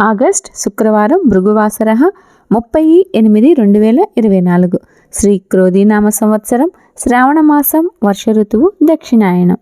August శుక్రవారం భృగువాసర ముప్పై ఎనిమిది రెండు వేల ఇరవై నాలుగు. శ్రీ క్రోధీనామ సంవత్సరం శ్రావణమాసం వర్ష ఋతువు దక్షిణాయనం.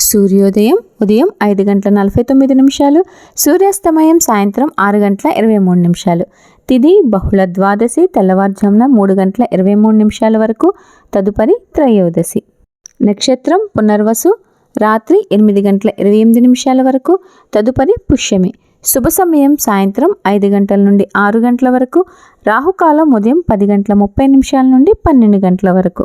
సూర్యోదయం ఉదయం ఐదు గంటల నలభై తొమ్మిది నిమిషాలు. సూర్యాస్తమయం సాయంత్రం ఆరు గంటల ఇరవై మూడు నిమిషాలు. తిది బహుళ ద్వాదశి తెల్లవారుజామున మూడు గంటల ఇరవై మూడు నిమిషాల వరకు. తదుపరి త్రయోదశి. నక్షత్రం పునర్వసు రాత్రి ఎనిమిది గంటల ఇరవై ఎనిమిది నిమిషాల వరకు. తదుపరి పుష్యమి. శుభ సమయం సాయంత్రం ఐదు గంటల నుండి ఆరు గంటల వరకు రాహుకాలం ఉదయం పది గంటల ముప్పై నిమిషాల నుండి పన్నెండు గంటల వరకు.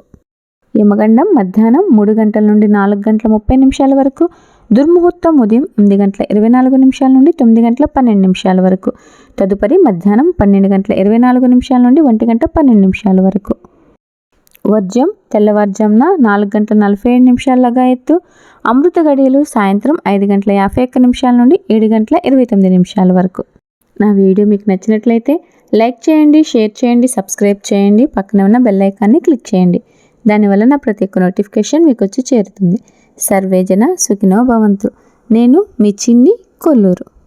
యమగండం మధ్యాహ్నం మూడు గంటల నుండి నాలుగు గంటల ముప్పై నిమిషాల వరకు దుర్ముహూర్తం ఉదయం ఎనిమిది గంటల ఇరవై నాలుగు నిమిషాల నుండి తొమ్మిది గంటల పన్నెండు నిమిషాల వరకు తదుపరి మధ్యాహ్నం పన్నెండు గంటల ఇరవై నాలుగు నిమిషాల నుండి ఒంటి గంట పన్నెండు నిమిషాల వరకు. వర్జం తెల్లవారుజామున నాలుగు గంటల నలభై ఏడు నిమిషాలగా ఎత్తు. అమృత గడియలు సాయంత్రం ఐదు గంటల యాభై ఒక్క నిమిషాల నుండి ఏడు గంటల ఇరవై తొమ్మిది నిమిషాల వరకు. నా వీడియో మీకు నచ్చినట్లయితే లైక్ చేయండి షేర్ చేయండి సబ్స్క్రైబ్ చేయండి పక్కన ఉన్న బెల్ ఐకాన్ని క్లిక్ చేయండి. దానివల్ల నా ప్రతి ఒక్క నోటిఫికేషన్ మీకు వచ్చి చేరుతుంది. సర్వేజన సుఖినో భవంతు. నేను మీ చిన్ని కొల్లూరు.